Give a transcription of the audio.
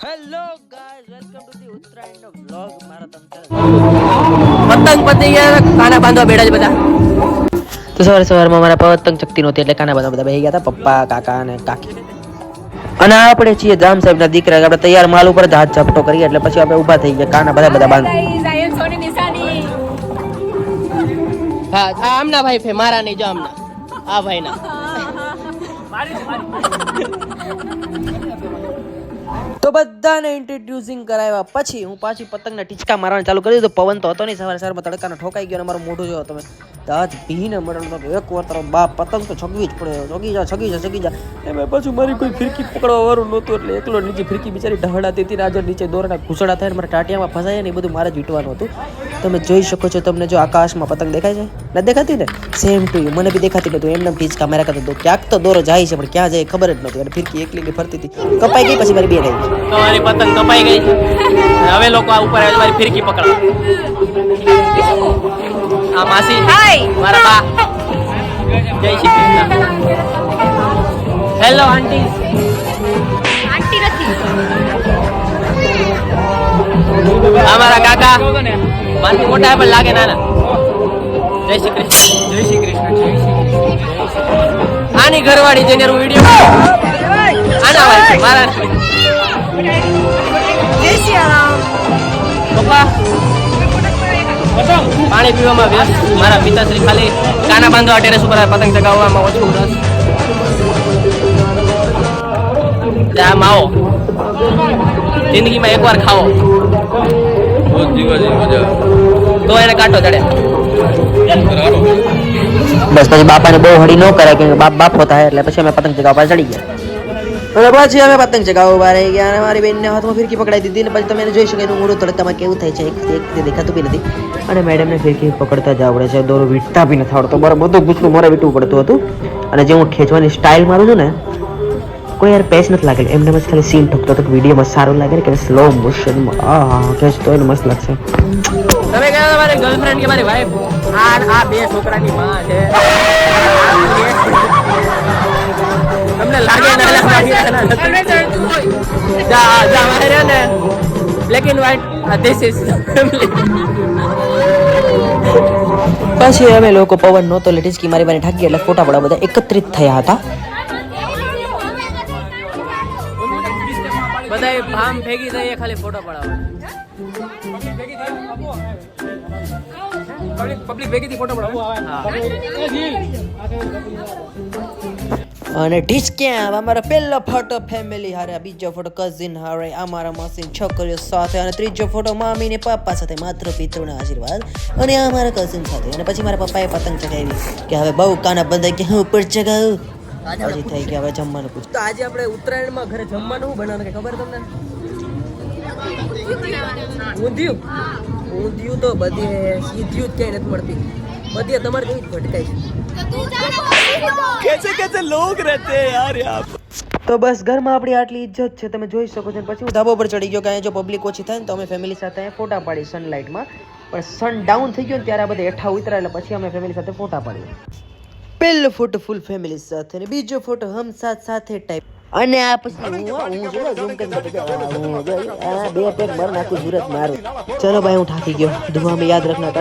Hello guys welcome to the ઉત્તરાયણનો vlog મારા તમને પતંગ પતંગ ગયા કાના બાંધવા બેડા જ બધા. તો સવારે સવારમાં મારા પતંગ ચકતી નહોતી એટલે કાના બાંધવા બધા બેહી ગયા હતા. પપ્પા કાકા અને કાકી. અને આપણે છીએ જામ સાહેબના દીકરા આપણે તૈયાર માલ ઉપર જ હાથ ઝપટો કરીએ એટલે પછી આપણે ઊભા થઈ ગયા. કાના બધા બધા બાંધ. હા આમના ભાઈ છે મારા નહીં જો આમના. આ ભાઈ ના બધાને ઇન્ટ્રોડ્યુસિંગ કરાવ્યા. પછી હું પાછી પતંગના ટીચકા મારવાનું ચાલુ કરી દીધું. પવન તો હતો નહીં, સવારે સવારમાં તડકાનો ઠોકાઈ ગયો અને મારું મોઢું જોયો. તમે દાંત ભીને તો એક વાર તારો બા પતંગ તો છગવી જ પડે છગી જા છગી જા છગી જા. એમ પાછું મારી કોઈ ફિરકી પકડવા વાળું નહોતું, એટલે એકલો નીચે ફિરકી બિચારી ઢહડાતી હતી આજે નીચે દોરના ઘૂસડા થાય મારા ટાટિયામાં ફસાય ને એ બધું મારે જ વીટવાનું હતું. તમે જોઈ શકો છો તમને જો આકાશમાં પતંગ દેખાય છે? ન દેખાતી ને? સેમ ટુ યુ મને બી દેખાતી નતું એમને ટીચકા મારા કરતો હતો. ક્યાંક તો દોરો જાય છે પણ ક્યાં જાય ખબર જ નહોતી અને ફિરકી એકલી ફરતી હતી. કપાઈ ગઈ પછી મારી બે રહી તમારી પતંગ કપાઈ ગઈ હવે લોકો આ ઉપર આવે મારી ફિરકી પકડા આ માસી. મારા બા. જય Shri Krishna. Hello aunty aunty નથી. આ મારા કાકા મારથી મોટા પણ લાગે નાના. જય શ્રી કૃષ્ણ. જય શ્રી કૃષ્ણ જય શ્રી કૃષ્ણ. આની ઘરવાળી જઈને હું વીડિયો આના વાળી મારા જય શ્રી રામ. પપ્પા પાણી પીવામાં વ્યસ્ત મારા પિતાશ્રી ખાલી કાના બાંધવા ટેરેસ ઉપર પતંગ ચગાવવામાં ઓછું રસ. ત્યાં માવો જિંદગીમાં એકવાર ખાવો કાંટો ચડે બસ પછી બાપાને બહુ હળી ન કરાય કે બાપ હોતા થાય એટલે પછી અમે પતંગ ચગાવવા ચડી ગયા. અને પછી અમે પતંગ ચગાવવા ઊભા રહી ગયા અને મારી બેનને હાથમાં ફિરકી પકડાઈ દીધી ને પછી તમે એને જોઈ શકો એનું મોઢું તડકામાં કેવું થાય છે એક એક તે દેખાતું બી નથી. અને મેડમને ફિરકી પકડતા જ આવડે છે દોરો વીટતા બી નથી આવડતો. મારે બધું ગુસ્સું મારે વીટવું પડતું હતું. અને જે હું ખેંચવાની સ્ટાઇલ મારું છું ને કોઈ યાર પેસ નથી લાગેલ એમને બસ ખાલી સીન ઠોકતો તો વિડીયોમાં સારું લાગે ને કે સ્લો મોશનમાં આ ખેંચતો એને મસ્ત લાગશે. મારી ગર્લફ્રેન્ડ કે મારી વાઈફ આ આ બે છોકરાની માં છે. તમને લાગે ના લાગે. જા જા મારે રે ને. Black and white this is પછી અમે લોકો પવન નહોતો એટલે કી મારી મારી ઠાકી એટલે ફોટા પડા બધા એકત્રિત થયા હતા. બધા ભામ ભેગી થઈ ખાલી ફોટો પડાવવા. અને ઢીચક્યા અમારો પહેલો ફોટો ફેમિલી હારે આ બીજો ફોટો કઝિન હારે અમારા માસી છોકરીઓ સાથે અને ત્રીજો ફોટો મામી ને પપ્પા સાથે માત્ર પિતૃના આશીર્વાદ અને અમારા કઝિન સાથે. અને પછી મારા પપ્પાએ પતંગ ચગાવી કે હવે બહુ કાના બંધાઈ કે હું ઉપર ચગાવું. પછી થઈ ગયા હવે જમવાનું પૂછ તો આજે આપણે ઉત્તરાયણમાં ઘરે જમવાનું બનાવવાનું કે ખબર તમને? ઊંધિયું. ઊંધિયું તો બધે સીધ્યું જ ક્યાંય નથી મળતી. બધી તમારે કેવી ભટકાય છે? તો બસ ઘરમાં આપણી આટલી ઇજ્જત છે તમે જોઈ શકો છો પછી હું ધાબો પર ચડી ગયો કે અહીંયા જો પબ્લિક ઓછી થાય ને તો અમે ફેમિલી સાથે અહીંયા ફોટા પાડી સનલાઇટમાં પણ સન ડાઉન થઈ ગયો ને ત્યારે આ બધા હેઠા ઉતરા એટલે પછી અમે ફેમિલી સાથે ફોટા પાડીએ પહેલો ફોટો ફૂલ ફેમિલી સાથે અને બીજો ફોટો હમ સાથ સાથે ટાઈપ અને આ પછી હું હું જો ઝૂમ કરીને આ હું જો, આ બે પેક મારું નાખું સુરત મારું. ચલો ભાઈ હું થાકી ગયો. ધુવા યાદ રાખના